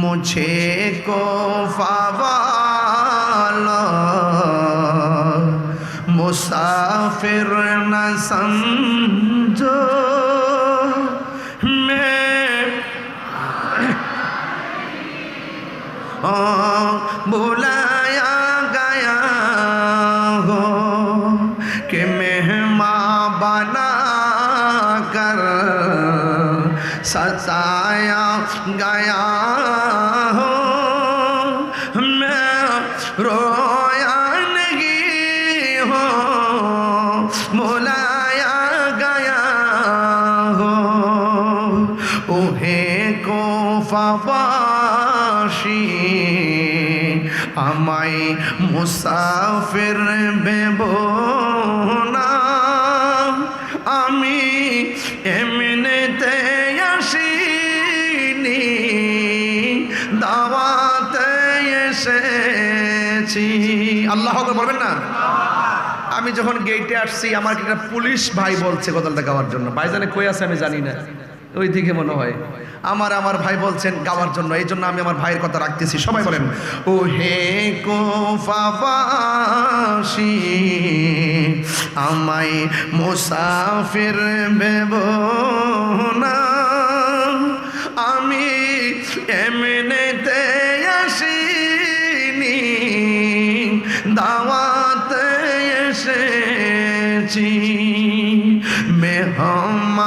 مجھے کو فوالا مسافر نہ سمجھو۔ میں بلایا گیا ہو کہ مہمہ بنا کر ستا কোফাবাসী আমায় মুসাফির বেব না। আমি এমনিতে আসিনি, দাওয়াতে এসেছি। আল্লাহ বলবেন না? আমি যখন গেটে আসছি, আমার একটা পুলিশ ভাই বলছে কোদালটা গাওয়ার জন্য। ভাইজানে কই আছে আমি জানি না। ওই দিকে মনে হয়। আমার আমার ভাই বলছেন গাওয়ার জন্য, এই জন্য আমি আমার ভাইয়ের কথা রাখতেছি। সবাই বলেন ও হে কোফাবাসি আমায় মুসাফির বেব না। আমি এমনিতে আসিনি, দাওয়াতে এসেছি।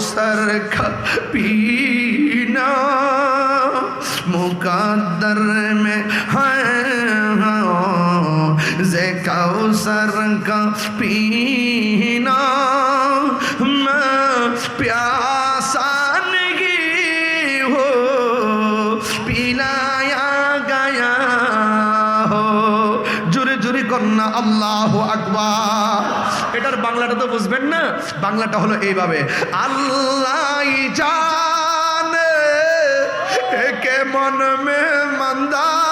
سر کا پینا مقدر میں ہے۔ زے کوثر کا پینا میں پیاسا ہو۔ پلایا ہو۔ کرنا اللہ اکبر۔ বাংলাটা হলো এইভাবে। আল্লাহ জানে কে মন মে মন্দারি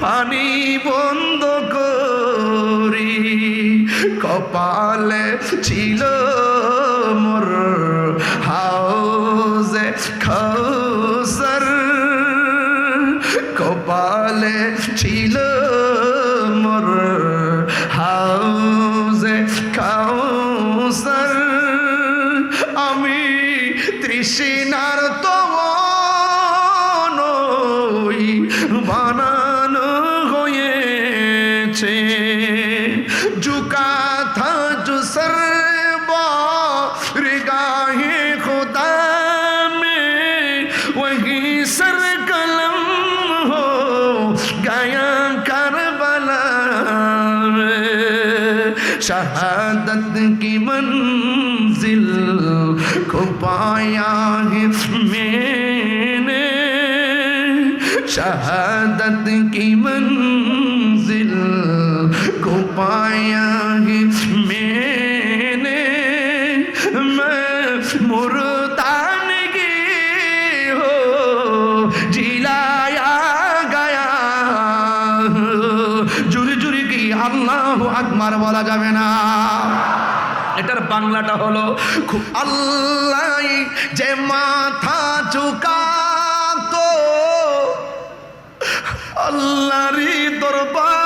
পানি বন্ধ করি। কপালে ছিল মোর হাউজে খৌসর। কপালে ছিল মোর হাউজে কাউসার আমি তৃষ্ণার তো নই پیچھے جھکا تھا جو سر شہادت کی منزل کو پایا ہے میں نے۔ شہادت کی منزل पाया है मैंने मैं मुर्तान की हो जिलाया गया জুরি জুরি কি আল্লাহ আকমার বলা যাবে না। এটার বাংলাটা হলো আল্লাহ যে মাথা চুকা তো আল্লাহরি দরবার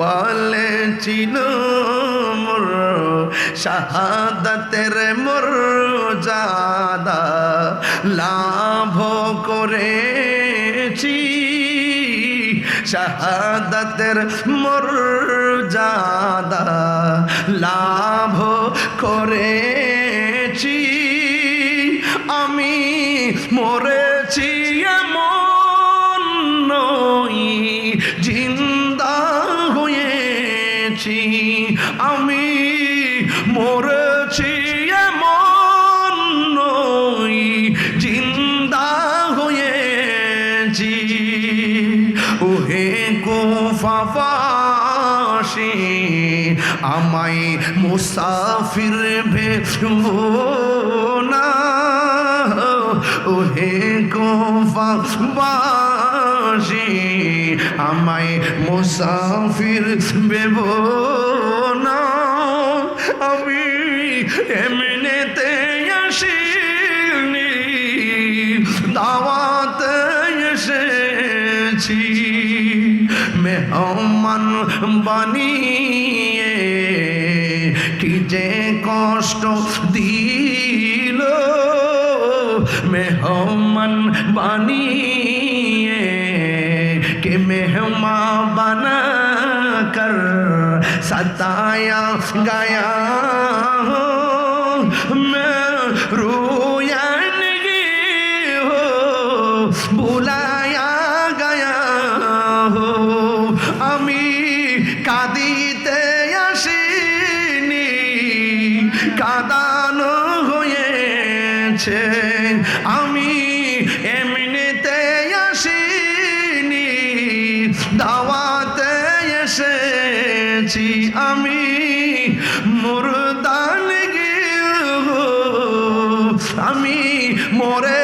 কপালে চিন মোর শাহাদাতের মোর জাদা লাভ করেছি। শাহাদাতের মোর জাদা লাভ করেছি। মরেছি এমন আমায় মুসাফির ভেবো না ওহে কুফাফাসি আমায় মুসাফির না আমি এমনিতে আসিনি, দাওয়াতে এসেছি। মেহমান বানিয়ে কি যে কষ্ট দিল। মেহমান বানিয়ে কে মেহমা বানা सताया गया हूँ मैं रोया नहीं हो बुलाया गया हो আমি কাঁদিতে আসিনি কাদানো হয়েছে আমি মরেছি